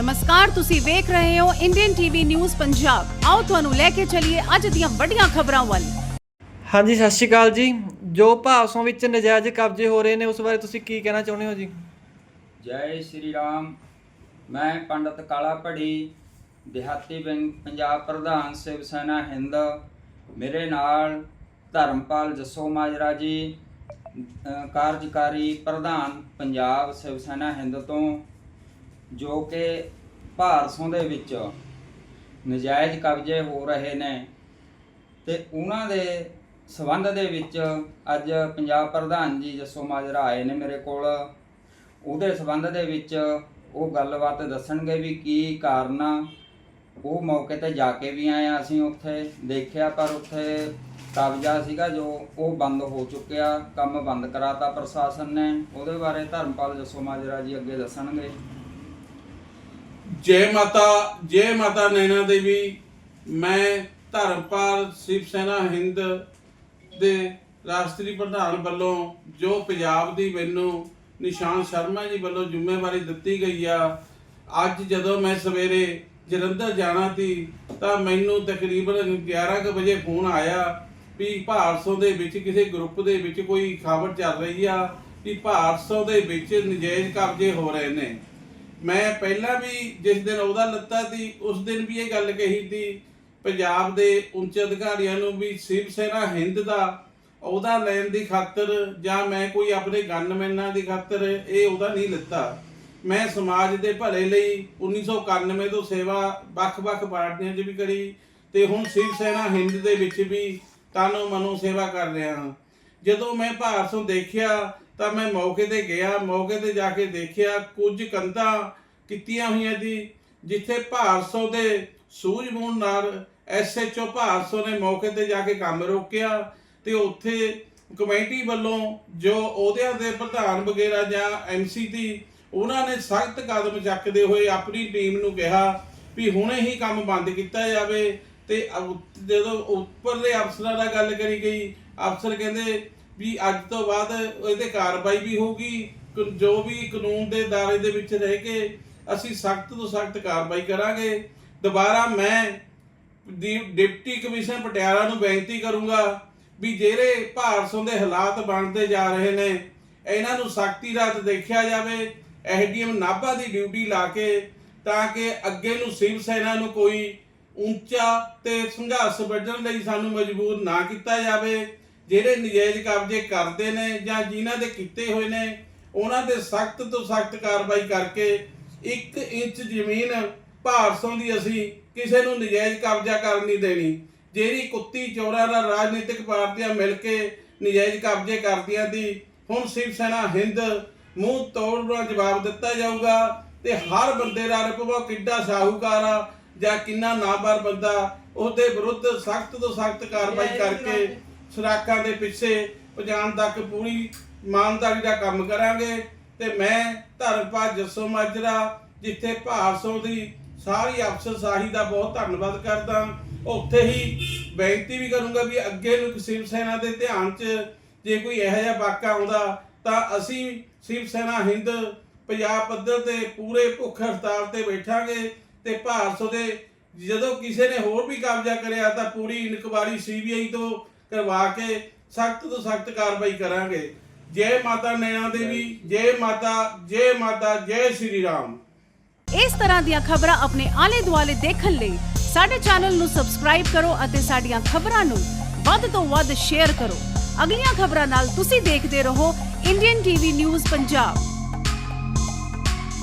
ਨਮਸਕਾਰ ਤੁਸੀਂ ਵੇਖ ਰਹੇ ਹੋ ਇੰਡੀਅਨ ਟੀਵੀ ਨਿਊਜ਼ ਪੰਜਾਬ ਆਓ ਤੁਹਾਨੂੰ ਲੈ ਕੇ ਚੱਲੀਏ ਅੱਜ ਦੀਆਂ ਵੱਡੀਆਂ ਖਬਰਾਂ ਵੱਲ। ਹਾਂਜੀ ਸਤਿ ਸ਼੍ਰੀ ਅਕਾਲ ਜੀ। ਜੋ ਭਾਵਸੋਂ ਵਿੱਚ ਨਜਾਇਜ਼ ਕਬਜ਼ੇ ਹੋ ਰਹੇ ਨੇ ਉਸ ਬਾਰੇ ਤੁਸੀਂ ਕੀ ਕਹਿਣਾ ਚਾਹੁੰਦੇ ਹੋ ਜੀ? ਜੈ ਸ਼੍ਰੀ ਰਾਮ। ਮੈਂ ਪੰਡਤ ਕਾਲਾ ਪੜੀ ਦਿਹਾਤੀ ਬੈਂਕ ਪੰਜਾਬ ਪ੍ਰਧਾਨ ਸ਼ਿਵ ਸੈਨਾ ਹਿੰਦ। ਮੇਰੇ ਨਾਲ ਧਰਮਪਾਲ ਜੱਸੋ ਮਾਜਰਾ ਜੀ ਕਾਰਜਕਾਰੀ ਪ੍ਰਧਾਨ ਪੰਜਾਬ ਸ਼ਿਵ ਸੈਨਾ ਹਿੰਦ ਤੋਂ। ਜੋ ਕਿ ਭਾਰਸੋਂ ਦੇ ਵਿੱਚ ਨਜਾਇਜ਼ ਕਬਜ਼ੇ ਹੋ ਰਹੇ ਨੇ ਤੇ ਉਹਨਾਂ ਦੇ ਸਬੰਧ ਦੇ ਵਿੱਚ ਅੱਜ ਪੰਜਾਬ ਪ੍ਰਧਾਨ ਜੀ ਜੱਸੋ ਮਾਜਰਾ ਆਏ ਨੇ ਮੇਰੇ ਕੋਲ। ਉਹਦੇ ਸਬੰਧ ਦੇ ਵਿੱਚ ਉਹ ਗੱਲਬਾਤ ਦੱਸਣਗੇ ਵੀ ਕੀ ਕਾਰਨ ਆ। ਉਹ ਮੌਕੇ ਤੇ ਜਾ ਕੇ ਵੀ ਆਏ ਆ ਅਸੀਂ ਉੱਥੇ, ਦੇਖਿਆ ਪਰ ਉੱਥੇ ਕਬਜ਼ਾ ਸੀਗਾ ਜੋ ਉਹ ਬੰਦ ਹੋ ਚੁੱਕਿਆ, ਕੰਮ ਬੰਦ ਕਰਾਤਾ ਪ੍ਰਸ਼ਾਸਨ ਨੇ। ਉਹਦੇ ਬਾਰੇ ਧਰਮਪਾਲ ਜੱਸੋ ਮਾਜਰਾ ਜੀ ਅੱਗੇ ਦੱਸਣਗੇ। ਜੈ ਮਾਤਾ ਜੈ ਮਾਤਾ ਨੈਣਾ ਦੇਵੀ, ਮੈਂ ਧਰਮਪਾਲ ਸ਼ਿਵ ਸੈਨਾ ਹਿੰਦ ਦੇ ਰਾਸ਼ਟਰੀ ਪ੍ਰਧਾਨ ਵੱਲੋਂ ਜੋ ਪੰਜਾਬ ਦੀ ਮੈਨੂੰ ਨਿਸ਼ਾਨ ਸ਼ਰਮਾ ਜੀ ਵੱਲੋਂ ਜ਼ਿੰਮੇਵਾਰੀ ਦਿੱਤੀ ਗਈ ਆ, ਅੱਜ ਜਦੋਂ ਮੈਂ ਸਵੇਰੇ ਜਲੰਧਰ ਜਾਣਾ ਸੀ, ਤਾਂ ਮੈਨੂੰ ਤਕਰੀਬਨ 11 ਕੁ ਵਜੇ ਫੋਨ ਆਇਆ ਵੀ ਭਾਰਸੋਂ ਦੇ ਵਿੱਚ ਕਿਸੇ ਗਰੁੱਪ ਦੇ ਵਿੱਚ ਕੋਈ ਖਬਰ ਚੱਲ ਰਹੀ ਆ, ਵੀ ਭਾਰਸੋਂ ਦੇ ਵਿੱਚ ਨਜਾਇਜ਼ ਕਬਜ਼ੇ ਹੋ ਰਹੇ ਨੇ। ਮੈਂ ਪਹਿਲਾਂ ਵੀ ਜਿਸ ਦਿਨ ਉਹਦਾ ਲੱਤਾ ਸੀ, ਉਸ ਦਿਨ ਵੀ ਇਹ ਗੱਲ ਕਹੀ ਸੀ, ਪੰਜਾਬ ਦੇ ਉੱਚ ਅਧਿਕਾਰੀਆਂ ਨੂੰ ਵੀ ਸ਼ਿਵ ਸੈਨਾ ਹਿੰਦ ਦਾ ਉਹਦਾ ਲੈਣ ਦੀ ਖਾਤਰ ਜਾਂ ਮੈਂ ਕੋਈ ਆਪਣੇ ਗਨਮੈਨਾਂ ਦੀ ਖਾਤਰ ਇਹ ਉਹਦਾ ਨਹੀਂ ਲੱਤਾ। ਮੈਂ ਸਮਾਜ ਦੇ ਭਲੇ ਲਈ 1991 ਤੋਂ ਸੇਵਾ ਵੱਖ-ਵੱਖ ਪਾਰਟੀਆਂ 'ਚ ਵੀ ਕਰੀ ਤੇ ਹੁਣ ਸ਼ਿਵ ਸੈਨਾ ਹਿੰਦ ਦੇ ਵਿੱਚ ਵੀ ਤਾਨੋ ਮਨੋ ਸੇਵਾ ਕਰ ਰਿਹਾ ਹਾਂ। ਜਦੋਂ ਮੈਂ ਭਾਰਤੋਂ ਦੇਖਿਆ ਤਾਂ ਮੈਂ ਮੌਕੇ ਤੇ ਗਿਆ, ਮੌਕੇ ਤੇ ਜਾ ਕੇ ਦੇਖਿਆ, ਕੁਝ ਕੰਧਾਂ ਕੀਤੀਆਂ ਹੋਈਆਂ ਸੀ, ਜਿੱਥੇ ਭਾਰਤੋਂ ਦੇ ਸੂਝਬੂਝ ਨਾਲ ਐਸਐਚਓ ਭਾਰਸੋ ਨੇ ਮੌਕੇ ਤੇ ਜਾ ਕੇ ਕੰਮ ਰੋਕਿਆ ਤੇ ਉੱਥੇ ਕਮੇਟੀ ਵੱਲੋਂ ਜੋ ਉਹਦਿਆਂ ਦੇ ਪ੍ਰਧਾਨ ਵਗੈਰਾ ਜਾਂ ਐਮਸੀ ਦੀ, ਉਹਨਾਂ ਨੇ ਸਖਤ ਕਦਮ ਚੱਕਦੇ ਹੋਏ ਆਪਣੀ ਟੀਮ ਨੂੰ ਕਿਹਾ ਵੀ ਹੁਣੇ ਹੀ ਕੰਮ ਬੰਦ ਕੀਤਾ ਜਾਵੇ ਤੇ ਅਬ- ਜਦੋਂ ਉੱਪਰਲੇ ਅਫਸਰਾਂ ਨਾਲ ਗੱਲ ਕਰੀ ਗਈ, ਅਫਸਰ ਕਹਿੰਦੇ ਵੀ ਅੱਜ ਤੋਂ ਬਾਅਦ ਇਹਦੇ ਕਾਰਵਾਈ ਵੀ ਹੋਊਗੀ ਜੋ ਵੀ ਕਾਨੂੰਨ ਦੇ ਦਾਇਰੇ ਦੇ ਵਿੱਚ ਰਹਿ ਕੇ ਅਸੀਂ ਸਖਤ ਤੋਂ ਸਖਤ ਕਾਰਵਾਈ ਕਰਾਂਗੇ। ਦੁਬਾਰਾ ਮੈਂ ਦੀ- ਡਿਪਟੀ ਕਮਿਸ਼ਨਰ ਪਟਿਆਲਾ ਨੂੰ ਬੇਨਤੀ ਕਰੂੰਗਾ ਵੀ ਜਿਹੜੇ ਭਾਰਸੋਂ ਦੇ ਹਾਲਾਤ ਬਣਦੇ ਜਾ ਰਹੇ ਨੇ, ਇਹਨਾਂ ਨੂੰ ਸਖਤੀ ਰਾਤ ਦੇਖਿਆ ਜਾਵੇ ਐਸਡੀਐਮ ਨਾਭਾ ਦੀ ਡਿਊਟੀ ਲਾ ਕੇ, ਤਾਂ ਕਿ ਅੱਗੇ ਨੂੰ ਸਿਵ ਸੈਨਾ ਨੂੰ ਕੋਈ ਉੱਚਾ ਤੇ ਸੰਘਰਸ਼ ਵੱਢਣ ਲਈ ਸਾਨੂੰ ਮਜਬੂਰ ਨਾ ਕੀਤਾ ਜਾਵੇ। ਜਿਹੜੇ ਨਜਾਇਜ਼ ਕਬਜ਼ੇ ਕਰਦੇ ਨੇ ਜਾਂ ਜਿਨ੍ਹਾਂ ਦੇ ਕੀਤੇ ਹੋਏ ਨੇ ਉਹਨਾਂ ਤੇ ਸਖਤ ਤੋਂ ਸਖਤ ਕਾਰਵਾਈ ਕਰਕੇ 1 ਇੰਚ ਜ਼ਮੀਨ ਭਾਰਸੋਂ ਦੀ ਅਸੀਂ ਕਿਸੇ ਨੂੰ ਨਜਾਇਜ਼ ਕਬਜ਼ਾ ਕਰਨ ਨਹੀਂ ਦੇਣੀ। ਜਿਹੜੀ ਕੁੱਤੀ ਚੋਰਾਂ ਦਾ ਰਾਜਨੀਤਿਕ ਪਾਰਟੀਆਂ ਮਿਲ ਕੇ ਨਜਾਇਜ਼ ਕਬਜ਼ੇ ਕਰਦੀਆਂ ਦੀ ਹੁਣ ਸ਼ਿਵ ਸੈਨਾ ਹਿੰਦ ਮੂੰਹ ਤੋੜ ਦਾ ਜਵਾਬ ਦਿੱਤਾ ਜਾਊਗਾ ਤੇ ਹਰ ਬੰਦੇ ਦਾ ਰੁਪਵਾ ਕਿੱਡਾ ਸ਼ਾਹੂਕਾਰ ਆ ਜਾਂ ਕਿੰਨਾ ਨਾਬਾਰ ਬੰਦਾ ਉਹਦੇ ਵਿਰੁੱਧ ਸਖਤ ਤੋਂ ਸਖਤ ਕਾਰਵਾਈ ਕਰਕੇ ਸਰਾਕਾਂ ਦੇ ਪਿੱਛੇ ਪਹੁੰਚਾਉਣ ਤੱਕ ਪੂਰੀ ਇਮਾਨਦਾਰੀ ਦਾ ਕੰਮ ਕਰਾਂਗੇ ਤੇ ਮੈਂ ਧਰਮਪਾਲ ਜੱਸੋ ਮਾਜਰਾ, ਜਿੱਥੇ ਭਾਰਸੋਂ ਦੀ ਸਾਰੀ ਅਫਸਰ ਸਾਹੀ ਦਾ ਬਹੁਤ ਧੰਨਵਾਦ ਕਰਦਾ, ਉੱਥੇ ਹੀ ਬੇਨਤੀ ਵੀ ਕਰੂੰਗਾ ਵੀ ਅੱਗੇ ਨੂੰ ਸ਼ਿਵ ਸੈਨਾ ਦੇ ਧਿਆਨ 'ਚ ਜੇ ਕੋਈ ਇਹੋ ਜਿਹਾ ਵਾਕਾ ਆਉਂਦਾ, ਤਾਂ ਅਸੀਂ ਸ਼ਿਵ ਸੈਨਾ ਹਿੰਦ ਪੰਜਾਬ ਪੱਧਰ ਤੇ ਪੂਰੇ ਭੁੱਖ ਹੜਤਾਲ ਤੇ ਬੈਠਾਂਗੇ ਤੇ ਭਾਰਤ ਦੇ ਜਦੋਂ ਕਿਸੇ ਨੇ ਹੋਰ ਵੀ ਕਬਜ਼ਾ ਕਰਿਆ ਤਾਂ ਪੂਰੀ ਇਨਕੁਆਰੀ ਸੀਬੀਆਈ ਤੋਂ ਕਰਵਾ ਕੇ ਸਖਤ ਤੋਂ ਸਖਤ ਕਾਰਵਾਈ ਕਰਾਂਗੇ। ਜੈ ਮਾਤਾ ਨੈਣਾ ਦੇਵੀ, ਜੈ ਮਾਤਾ ਜੈ ਮਾਤਾ, ਜੈ ਸ਼੍ਰੀ ਰਾਮ। ਇਸ ਤਰ੍ਹਾਂ ਦੀਆਂ ਖਬਰਾਂ ਆਪਣੇ ਆਲੇ ਦੁਆਲੇ ਦੇਖਣ ਲਈ ਸਾਡੇ ਚੈਨਲ ਨੂੰ ਸਬਸਕ੍ਰਾਈਬ ਕਰੋ ਅਤੇ ਸਾਡੀਆਂ ਖਬਰਾਂ ਨੂੰ ਵੱਧ ਤੋਂ ਵੱਧ ਸ਼ੇਅਰ ਕਰੋ। ਅਗਲੀਆਂ ਖਬਰਾਂ ਨਾਲ ਤੁਸੀਂ ਦੇਖਦੇ ਰਹੋ। Indian TV news Punjab.